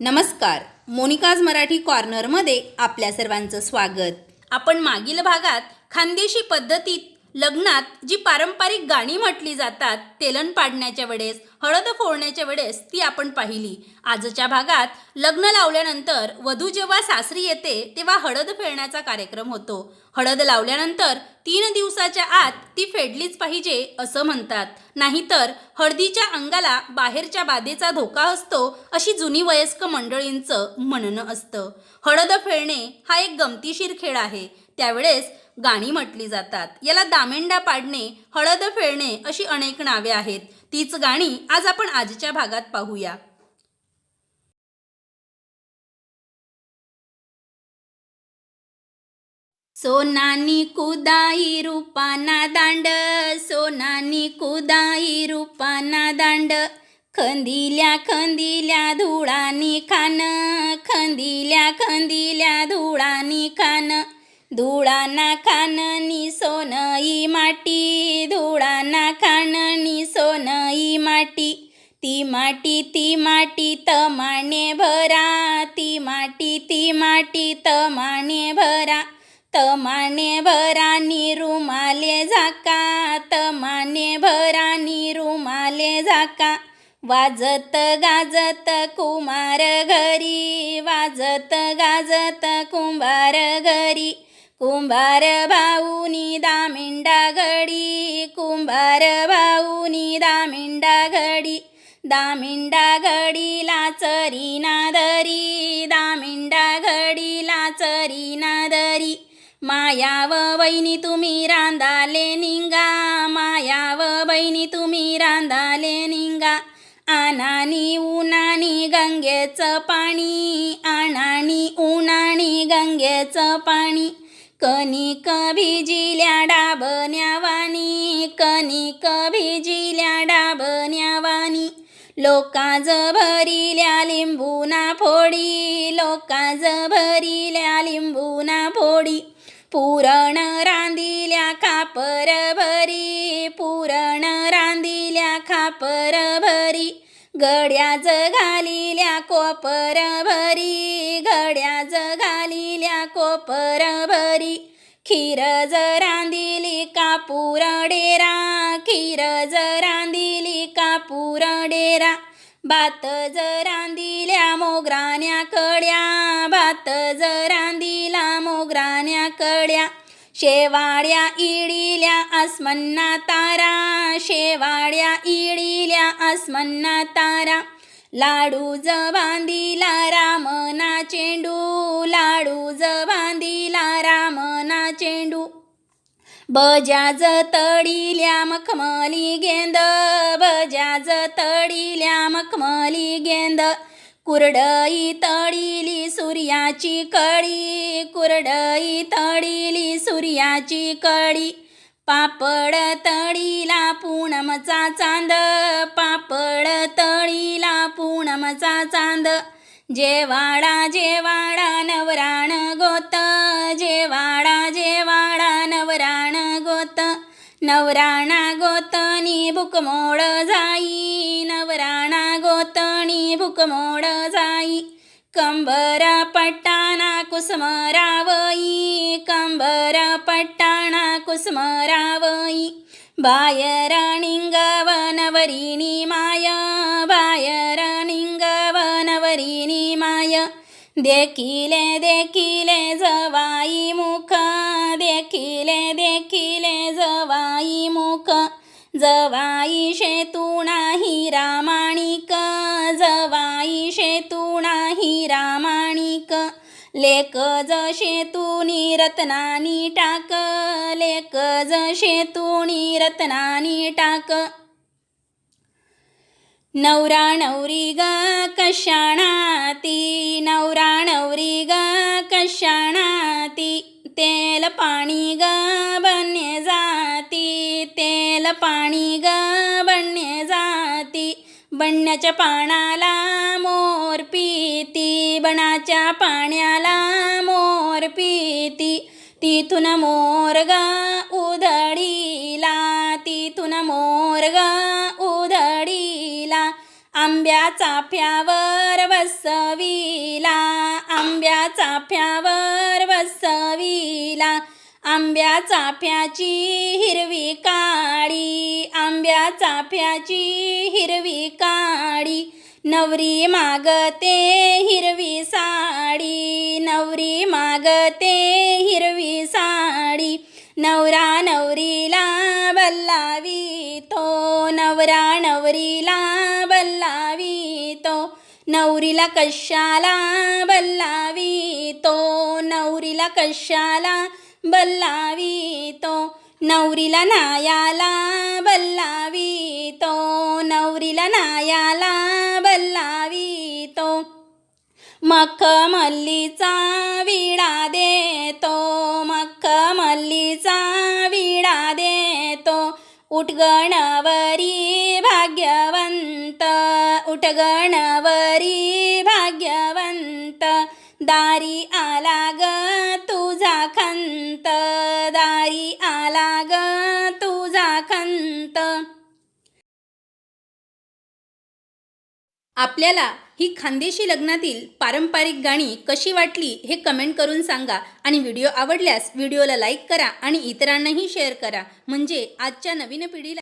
नमस्कार मोनिकाज मराठी कॉर्नरमध्ये आपल्या सर्वांचं स्वागत. आपण मागील भागात खानदेशी पद्धतीत लग्नात जी पारंपरिक गाणी म्हटली जातात तेलन पाडण्याच्या वेळेस हळद फोडण्याच्या वेळेस ती आपण पाहिली. आजच्या भागात लग्न लावल्यानंतर वधू जेव्हा सासरी येते तेव्हा हळद फेडण्याचा कार्यक्रम होतो. हळद लावल्यानंतर तीन दिवसाच्या आत ती फेडलीच पाहिजे असं म्हणतात. नाहीतर हळदीच्या अंगाला बाहेरच्या बाधेचा धोका असतो अशी जुनी वयस्क मंडळींचं म्हणणं असतं. हळद फेडणे हा एक गमतीशीर खेळ आहे. त्यावेळेस गाणी म्हटली जातात. याला दामेंडा पाडणे हळद फेडणे अशी अनेक नावे आहेत. तीच गाणी आज आपण आजच्या भागात पाहूया. सोनानी कुदाई रूपाना दांड. सोनानी कुदाई रूपाना दांड. खंदिल्या खंदिल्या धुळानी खान. खंदिल्या खंदिल्या धुळानी खान. धुळाना खाननी सोनई माटी धुळाना खाननी सोनई माटी. ती माटी ती माटी तमाने भरा ती माटी ती माटी तमाने भरा. तमाने भरानी रुमाले झाका तमाने भरानी रुमाले झाका. वाजत गाजत कुमार घरी वाजत गाजत कुंभार घरी. कुंभार भाऊनी दामिंडा घडी कुंभार भाऊनी दामिंडा घडी दामिंडा घडीला चरी नादरी दामिंडा घडीला चरीना दरी मायाव बहिणी तुम्ही रांधाले निंगा मायाव बहिणी तुम्ही रांधाले निंगा. आनानी उनानी गंगेचं पाणी आनानी उनानी गंगेचं पाणी. कणिक भिजिल्या डाबण्यावानी कणिक भिजिल्या डाबण्यावानी लोकाज भरिल्या लिंबूना फोडी लोकाज भरिल्या लिंबूना फोडी. पुरण रांदिल्या खापर भरी पुरण रांदिल्या खापर भरी गड्या घालिल्या कोपर भरी गड्याज घालिल्या कोपर भरी खीर रांदिली कापूर डेरा खीर जरांदिली कापूर डेरा. भात जरांदिल्या मोगराण्या कड्या भात जरांदिला मोगराण्या कड्या. शेवाड्या इडिल्या आसमन्ना तारा शेवाड्या इडिल्या आसमन्ना तारा. लाडू ज रामना चेंडू लाडू ज रामना चेंडू. बजाज तडिल्या मखमली गेंद बजाज तडिल्या मखमली गेंद. कुरडई तळिली सूर्याची कळी कुरडई तळीली सूर्याची कळी. पापड तळीला पूनमचा चांद पापड तळीला पूनमचा चांद. जेवाडा जेवाडा नवराण गोत जेवाडा जेवाडा नवराण गोत. नवराणा गोतनी भुकमोड जाई. नवराणा गोतनी भुकमोड जाई. कंबरा पट्टाना कुसमरावई. कंबर पट्टाना कुसमरावई. बायर निंगवनवरिणी माय. बायर निंगवनवरिणी माय. देखिले देखिले जवाई मुख देखिले देखिले जवाई मुख. जवाई शेतू नाही रामाणिक जवाई शेतू नाही रामाणिक. लेक जशे तुनी रत्नानी टाक लेक जशे तुनी रत्नानी टाक. नवरा नवरी ग कशाणाती? नवरा नवरी ग कशाणाती? तेल पाणी ग बन्य जाती. तेल पाणी ग बन्य जाती. बण्याच्या पाण्याला मोर पिती. बनाच्या पाण्याला मोर पिती. तिथून मोर ग उधळीला. तिथून मोर ग आंब्या चाफ्यावर बसविला आंब्या चाफ्यावर बसविला. आंब्या चाफ्याची हिरवी काळी आंब्या चाफ्याची हिरवी काळी नवरी मागते हिरवी साडी नवरी मागते हिरवी साडी. नवरा नवरीला बल्लावितो. नवरा नवरीला बल्लावितो. नवरीला कशाला बल्लावितो. नवरीला कशाला बल्लावितो. नवरीला नायाला बल्लावितो. नवरीला नायाला बल्ला मखमल्लीचा विडा देतो मखमल्लीचा विडा देतो. उठगणवरी भाग्यवंत उठगणवरी भाग्यवंत. दारी आला ग तुझा खंत दारी आला आपल्याला ही खानदेशी लग्नातील पारंपरिक गाणी कशी वाटली हे कमेंट करून सांगा आणि व्हिडिओ आवडल्यास व्हिडिओला लाईक करा आणि इतरांनाही शेअर करा. म्हणजे आजच्या नवीन पिढीला